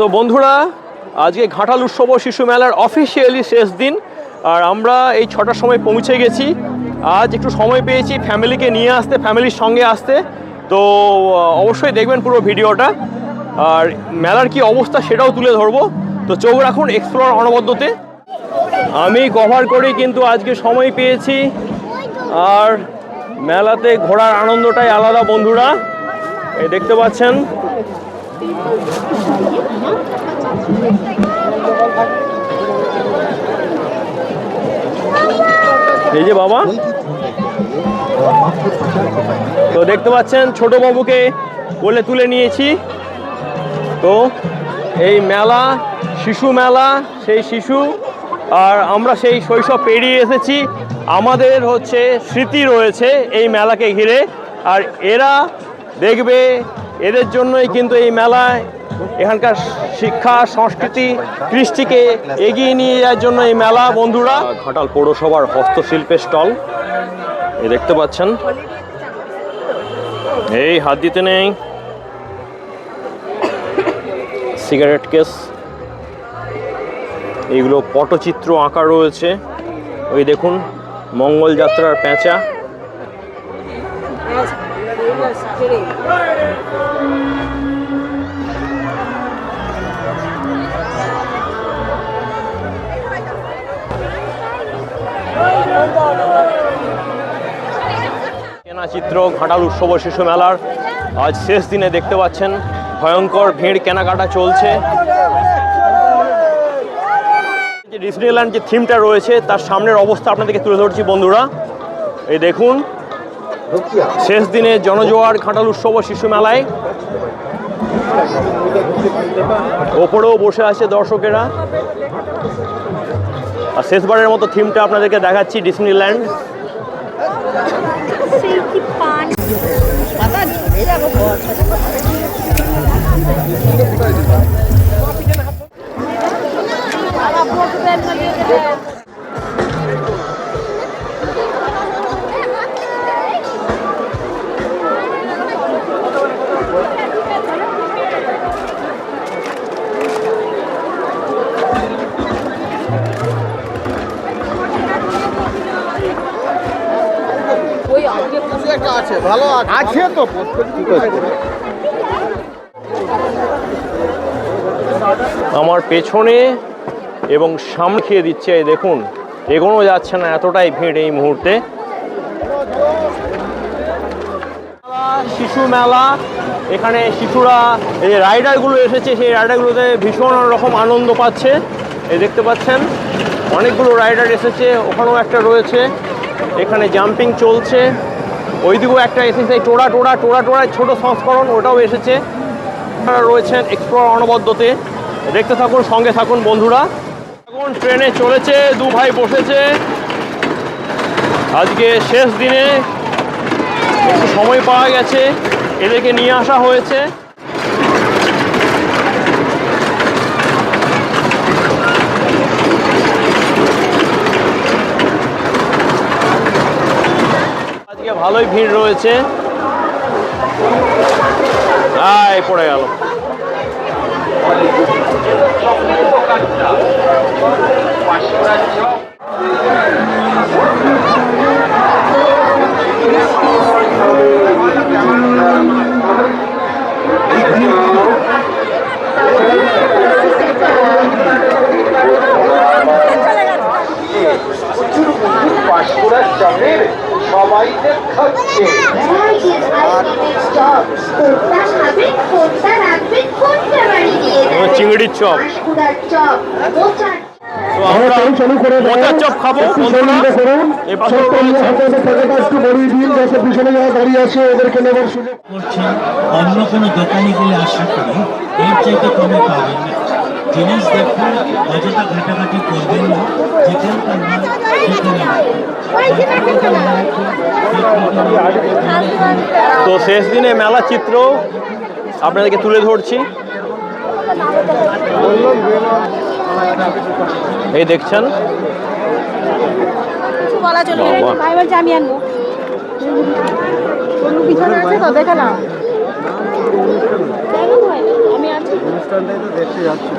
তো বন্ধুরা, আজকে ঘাটাল উৎসব শিশু মেলার অফিসিয়ালি শেষ দিন, আর আমরা এই ছটার সময় পৌঁছে গেছি। আজ একটু সময় পেয়েছি ফ্যামিলিকে নিয়ে আসতে ফ্যামিলির সঙ্গে আসতে। তো অবশ্যই দেখবেন পুরো ভিডিওটা। আর মেলার কি অবস্থা সেটাও তুলে ধরবো। তো চোখ রাখুন এক্সপ্লোর অনবদ্যতে। আমি কভার করি কিন্তু আজকে সময় পেয়েছি। আর মেলাতে ঘোরার আনন্দটাই আলাদা বন্ধুরা। দেখতে পাচ্ছেন। এই যে বাবা। তো দেখতে পাচ্ছেন ছোট বাবুকে কোলে তুলে নিয়েছি। তো এই মেলা, শিশু মেলা, সেই শিশু, আর আমরা সেই শৈশব পেরিয়ে এসেছি। আমাদের হচ্ছে স্মৃতি রয়েছে এই মেলাকে ঘিরে। আর এরা দেখবে এদের জন্যই কিন্তু এই মেলায় এখানকার শিক্ষা, সংস্কৃতি, কৃষ্টিকে এগিয়ে নিয়ে যাওয়ার জন্য এই মেলা, বন্ধুরা। ঘাটাল পৌরসভার হস্তশিল্পের স্টল, এই দেখতে পাচ্ছেন। এই হাত দিতে নেই। Cigarette case. এইগুলো পটচিত্র আঁকা রয়েছে। ওই দেখুন, মঙ্গল যাত্রার পেঁচা। চেনা চিত্র, ঘাটাল উৎসব শিশু মেলার। আজ শেষ দিনে দেখতে পাচ্ছেন, ভয়ঙ্কর ভিড় কেনাকাটা চলছে। যে ডিসনিল্যান্ড যে থিমটা রয়েছে, তার সামনের অবস্থা আপনাদেরকে তুলে ধরছি বন্ধুরা। এই দেখুন শেষ দিনে জনজোয়ার ঘাটাল উৎসব শিশু মেলায়। ওপরেও বসে আছে দর্শকেরা। আর শেষবারের মতো থিমটা আপনাদেরকে দেখাচ্ছি ডিসনিল্যান্ড। আমার পেছনে এবং সামনে খেয়ে দিচ্ছে, এই দেখুন, এগোনো যাচ্ছে না, এতটাই ভিড় এই মুহূর্তে। শিশু মেলা, এখানে শিশুরা, এই যে রাইডারগুলো এসেছে, সেই রাইডারগুলোতে ভীষণ রকম আনন্দ পাচ্ছে। এই দেখতে পাচ্ছেন, অনেকগুলো রাইডার এসেছে, ওখানেও একটা রয়েছে। এখানে জাম্পিং চলছে। ওইদিকেও একটা এসেছে টোড়া টোড়া টোড়া টোড়ায় ছোট সংস্করণ, ওটাও এসেছে। আপনারা রয়েছেন এক্সপ্লোর অনবদ্যতে। দেখতে থাকুন, সঙ্গে থাকুন বন্ধুরা। এখন ট্রেনে চলেছে, দু ভাই বসেছে। আজকে শেষ দিনে একটু সময় পাওয়া গেছে, এদেরকে নিয়ে আসা হয়েছে। আজকে ভালোই ভিড় রয়েছে। আয় পড়ে গেল। পাঁশকুড়ার চিংড়ির চপ। চালু করে চপ খাব পিছনে যারা দাঁড়িয়ে আছে ওদেরকে নেবার সুযোগ। করছেন অন্য কোনো দোকানে গেলে আশা করি এর চাইতে কমে পাবেন না। জিনিস দেখুন অযথা ঘাটাঘাটি করবেন না। যেখানকার তো শেষ দিনে মেলা চিত্র আপনাদেরকে তুলে ধরছি। এই দেখছেন? বলা চলবে ভাই বলছে আমি আনব। পিছনে আছে তো দেখে না আমি আছি অনুষ্ঠানটাই তো দেখতে যাচ্ছি।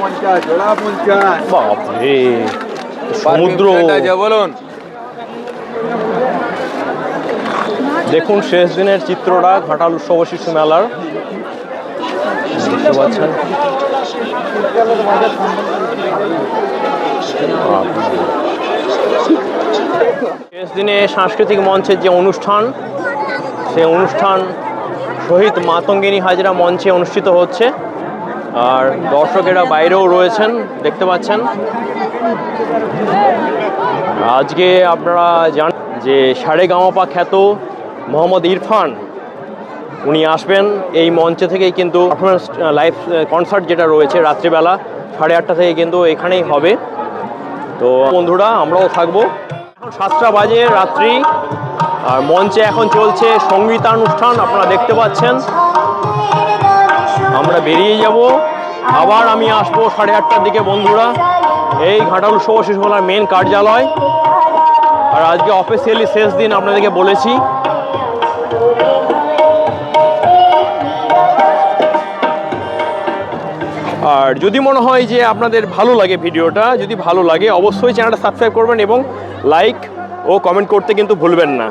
পঞ্চাশ পঞ্চাশ। বাপরে সমুদ্র। বলুন। দেখুন শেষ দিনের চিত্রটা ঘাটাল উৎসব শিশু মেলার। দেখতে পাচ্ছেন? শেষ দিনে সাংস্কৃতিক মঞ্চের যে অনুষ্ঠান সেই অনুষ্ঠান শহীদ মাতঙ্গিনী হাজরা মঞ্চে অনুষ্ঠিত হচ্ছে। আর দর্শকেরা বাইরেও রয়েছেন, দেখতে পাচ্ছেন। আজকে আপনারা জান যে সাড়ে গামাপা খ্যাত মোহাম্মদ ইরফান, উনি আসবেন এই মঞ্চে থেকেই কিন্তু পারফরমেন্স লাইভ কনসার্ট যেটা রয়েছে রাত্রিবেলা সাড়ে আটটা থেকে কিন্তু এখানেই হবে। তো বন্ধুরা, আমরাও থাকব। সাতটা বাজে রাত্রি। আর মঞ্চে এখন চলছে সঙ্গীতানুষ্ঠান আপনারা দেখতে পাচ্ছেন। আমরা বেরিয়ে যাব। আবার আমি আসব সাড়ে আটটার দিকে, বন্ধুরা। এই ঘাটাল শুভ শিশুমেলার মেন কার্যালয়। আর আজকে অফিসিয়ালি শেষ দিন আপনাদেরকে বলেছি। আর যদি মনে হয় যে আপনাদের ভালো লাগে ভিডিওটা, যদি ভালো লাগে, অবশ্যই চ্যানেলটা সাবস্ক্রাইব করবেন এবং লাইক ও কমেন্ট করতে কিন্তু ভুলবেন না।